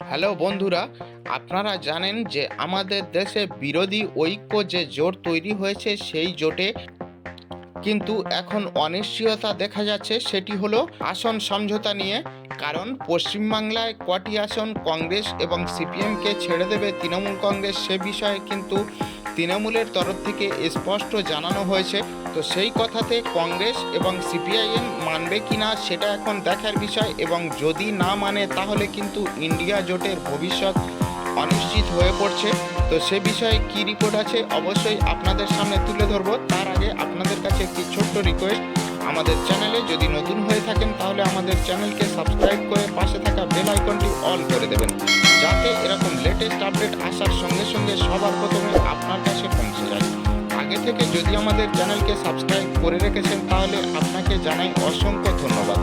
Hello বন্ধুরা, আপনারা জানেন যে আমাদের দেশে বিরোধী ঐক্য যে জোট তৈরি হয়েছে সেই জোটে কিন্তু এখন অনিশ্চয়তা দেখা যাচ্ছে, সেটি হলো আসন সমঝোতা নিয়ে। কারণ পশ্চিমবাংলায় কটি আসন কংগ্রেস এবং সিপিএমকে ছেড়ে দেবে তৃণমূল কংগ্রেস সে বিষয়ে কিন্তু তৃণমূলের তরফ থেকে স্পষ্ট জানানো হয়েছে। তো সেই কথাতে কংগ্রেস এবং সিপিআইএম মানবে কি না, সেটা এখন দেখার বিষয় এবং যদি না মানে তাহলে কিন্তু ইন্ডিয়া জোটের ভবিষ্যৎ অনিশ্চিত হয়ে পড়ছে। তো সে বিষয়ে কি রিপোর্ট আছে, অবশ্যই আপনাদের সামনে তুলে ধরবো। তার আগে আপনাদের কাছে একটি ছোট্ট রিকোয়েস্ট আমাদের চ্যানেলে যদি নতুন হয়ে থাকেন, তাহলে আমাদের চ্যানেলকে সাবস্ক্রাইব করে পাশে থাকা বেল আইকনটি অল করে দেবেন, যাতে এরকম লেটেস্ট আপডেট আসার সঙ্গে সঙ্গে সবার প্রথমে আপনার কাছে পৌঁছে যায়। আগে থেকে যদি আমাদের চ্যানেলকে সাবস্ক্রাইব করে রেখেছেন, তাহলে আপনাকে জানাই অসংখ্য ধন্যবাদ।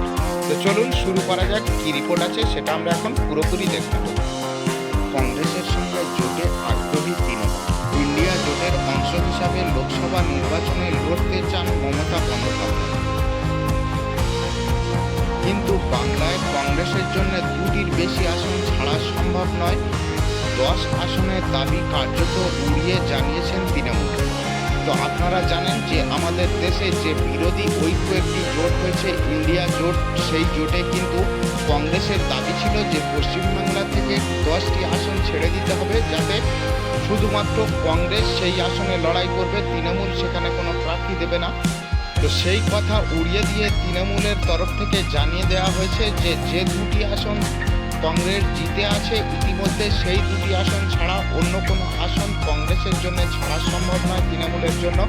তো চলুন শুরু করা যাক, কি রিপোর্ট আছে সেটা আমরা এখন পুরোপুরি দেখে নেব। কংগ্রেসের সঙ্গে জোটে আগ্রহী তৃণমূল। ইন্ডিয়া জোটের অংশ হিসাবে লোকসভা নির্বাচনে লড়তে চান মমতা কংগ্রেসের জন্য দুটির বেশি আসন ছাড়া সম্ভব নয়। দশ আসনের দাবি কার্যত উড়িয়ে জানিয়েছেন তৃণমূল। তো আপনারা জানেন যে আমাদের দেশে যে বিরোধী ঐক্য একটি জোট হয়েছে, ইন্ডিয়া জোট, সেই জোটে কিন্তু কংগ্রেসের দাবি ছিল যে পশ্চিমবাংলা থেকে দশটি আসন ছেড়ে দিতে হবে যাতে শুধুমাত্র কংগ্রেস সেই আসনে লড়াই করবে, তৃণমূল সেখানে কোনো প্রার্থী দেবে না। তো সেই কথা উড়িয়ে দিয়ে তৃণমূলের তরফ থেকে জানিয়ে দেওয়া হয়েছে যে যে দুটি আসন কংগ্রেস জিতে আছে, ইতিমধ্যে সেই দুটি আসন ছাড়া অন্য কোনো আসন কংগ্রেসের জন্য ছাড়া সম্ভব নয় তৃণমূলের জন্য।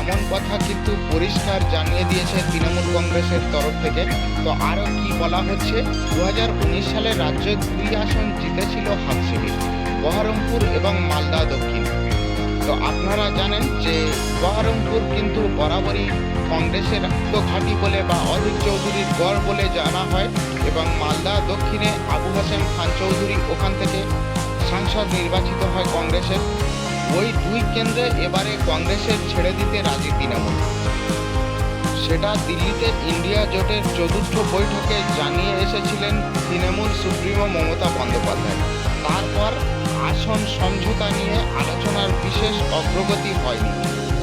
এমন কথা কিন্তু পরিষ্কার জানিয়ে দিয়েছে তৃণমূল কংগ্রেসের তরফ থেকে। তো আরও কি বলা হচ্ছে? দু হাজার উনিশ সালে রাজ্যে দুই আসন জিতেছিল হাফসিবি বহরমপুর এবং মালদা দক্ষিণ। তো আপনারা জানেন যে বহরমপুর কিন্তু বরাবরই কংগ্রেসের তো ঘাঁটি বলে বা অধীর চৌধুরীর গড় বলে জানা হয় এবং মালদা দক্ষিণে আবু হাসেম খান চৌধুরী ওখান থেকে সাংসদ নির্বাচিত হয় কংগ্রেসের। ওই দুই কেন্দ্রে এবারে কংগ্রেসের ছেড়ে দিতে রাজি তৃণমূল। সেটা দিল্লিতে ইন্ডিয়া জোটের চতুর্থ বৈঠকে জানিয়ে এসেছিলেন তৃণমূল সুপ্রিমো মমতা বন্দ্যোপাধ্যায়। তারপর আসন সমঝোতা নিয়ে আলোচনার বিশেষ অগ্রগতি হয়নি।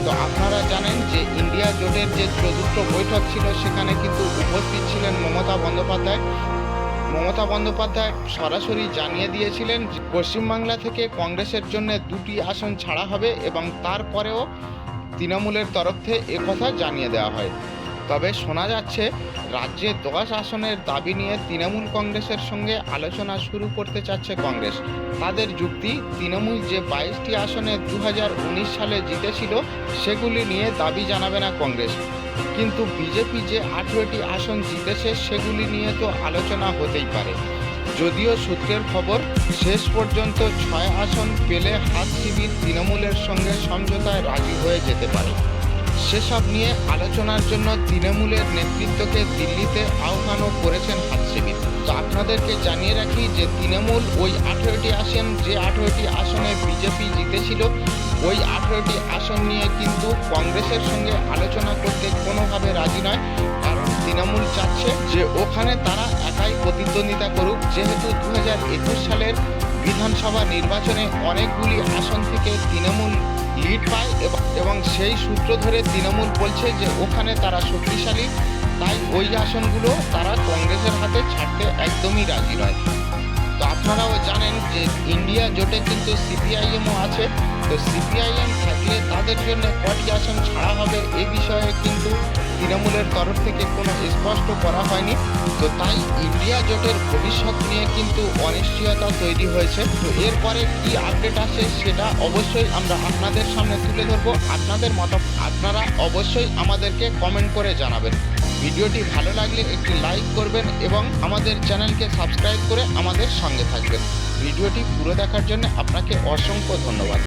তো আপনারা জানেন যে ইন্ডিয়া জোটের যে চতুর্থ বৈঠক ছিল, সেখানে কিন্তু উপস্থিত ছিলেন মমতা বন্দ্যোপাধ্যায়। মমতা বন্দ্যোপাধ্যায় সরাসরি জানিয়ে দিয়েছিলেন পশ্চিমবাংলা থেকে কংগ্রেসের জন্য দুটি আসন ছাড়া হবে এবং তারপরেও তৃণমূলের তরফ থেকে একথা জানিয়ে দেওয়া হয়। তবে শোনা যাচ্ছে, রাজ্যে দশ আসনের দাবি নিয়ে তৃণমূল কংগ্রেসের সঙ্গে আলোচনা শুরু করতে চাচ্ছে কংগ্রেস। তাদের যুক্তি, তৃণমূল যে বাইশটি আসনে দু হাজার উনিশ সালে জিতেছিল, সেগুলি নিয়ে দাবি জানাবে না কংগ্রেস। কিন্তু বিজেপি যে আঠেরোটি আসন জিতেছে, সেগুলি নিয়ে তো আলোচনা হতেই পারে। যদিও সূত্রের খবর, শেষ পর্যন্ত ছয় আসন পেলে হাত শিবির তৃণমূলের সঙ্গে সমঝোতায় রাজি হয়ে যেতে পারে। সেসব নিয়ে আলোচনার জন্য তৃণমূলের নেতৃত্বকে দিল্লিতে আহ্বানও করেছেন হাতশিবির তো আপনাদেরকে জানিয়ে রাখি যে তৃণমূল ওই আঠেরোটি আসন, যে আঠেরোটি আসনে বিজেপি জিতেছিল, ওই আঠেরোটি আসন নিয়ে কিন্তু কংগ্রেসের সঙ্গে আলোচনা করতে কোনোভাবে রাজি নয়। কারণ তৃণমূল চাচ্ছে যে ওখানে তারা একাই প্রতিদ্বন্দ্বিতা করুক। যেহেতু দু হাজার একুশ সালের বিধানসভা নির্বাচনে অনেকগুলি আসন থেকে তৃণমূল লিড পায় এবং সেই সূত্র ধরে তৃণমূল বলছে যে ওখানে তারা শক্তিশালী, তাই ওই আসনগুলো তারা কংগ্রেসের হাতে ছাড়তে একদমই রাজি নয়। তো আপনারাও জানেন যে ইন্ডিয়া জোটে কিন্তু সিপিআইএমও আছে, তো সিপিআইএম থাকলে তাদের জন্য কটি আসন ছাড়া হবে এ বিষয়ে কিন্তু তৃণমূলের তরফ থেকে কোনো স্পষ্ট করা হয়নি। তো তাই ইন্ডিয়া জোটের ভবিষ্যৎ নিয়ে কিন্তু অনিশ্চয়তা তৈরি হয়েছে। তো এরপরে কি আপডেট আসে সেটা অবশ্যই আমরা আপনাদের সামনে তুলে ধরবো। আপনাদের মত আপনারা অবশ্যই আমাদেরকে কমেন্ট করে জানাবেন। ভিডিওটি ভালো লাগলে একটি লাইক করবেন এবং আমাদের চ্যানেলকে সাবস্ক্রাইব করে আমাদের সঙ্গে থাকবেন। ভিডিওটি পুরো দেখার জন্য আপনাকে অসংখ্য ধন্যবাদ।